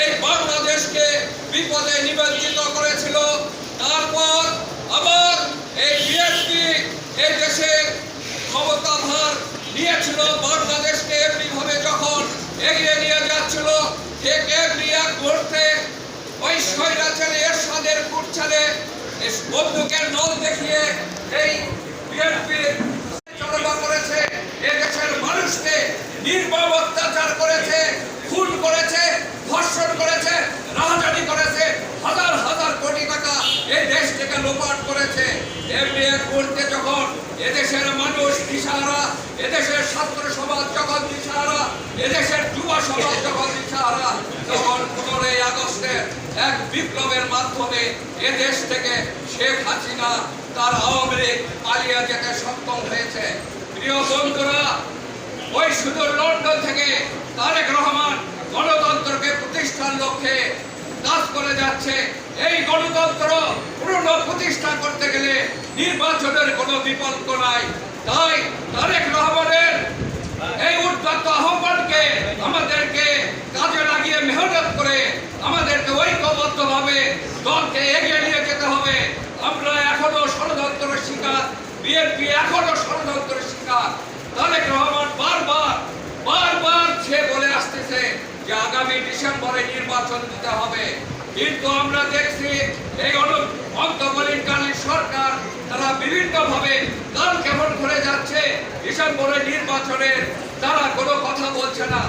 এই বাংলাদেশকে বিপদে নিবন্ধিত করেছিল। তারপর আবার এই বিএনপি এই দেশের ক্ষমতাভার নিয়েছিল। বাংলাদেশকে এমনিভাবে যখন এগিয়ে নিয়ে যাচ্ছিল, ঠিক এমনি এক মুহূর্তে ওই স্বৈরাচারী এরশাদের কুটছালে বন্দুকের নল দেখিয়ে এই বিএনপির চলবা করেছে। এ দেশের মানুষকে নির্মম অত্যাচার করেছে, খুন করেছে। ধর্ষণ করেছে রাহাজানি করেছে, হাজার হাজার কোটি টাকা এই দেশ থেকে লোপাট করেছে। এমনি যখন এদেশের মানুষ দিশাহারা, এদেশের ছাত্র সমাজ যখন দিশাহারা, এদেশের যুব সমাজ যখন দিশাহারা, তখন পনেরোই আগস্টের এক বিপ্লবের মাধ্যমে এদেশ থেকে শেখ হাসিনা তার আওয়ামী লীগ পালিয়ে যেতে সক্ষম হয়েছে। প্রিয় বন্ধুরা, ওই শুধু লন্ডন থেকে তারেক রহমান নির্বাচনের কোনো বিকল্প নাই। তাই তারেক রহমানের এই উদ্যত্ত আহ্বানকে আমাদেরকে কাজে লাগিয়ে মেহনত করে আমাদেরকে ঐক্যবদ্ধভাবে দলকে এগিয়ে নিয়ে যেতে হবে। আমরা এখনও ষড়যন্ত্রের শিকার, বিএনপি এখনও ষড়যন্ত্রের শিকার। তারেক রহমান বারবার বারবার সে বলে আসতেছে যে আগামী ডিসেম্বরে নির্বাচন দিতে হবে। কিন্তু আমরা দেখছি এই অন- অন্তর্বর্তীকালীন সরকার তারা বিভিন্ন ভাবে কাল কেমন করে যাচ্ছে ডিসেম্বরে নির্বাচনের তারা কোনো কথা বলছে না।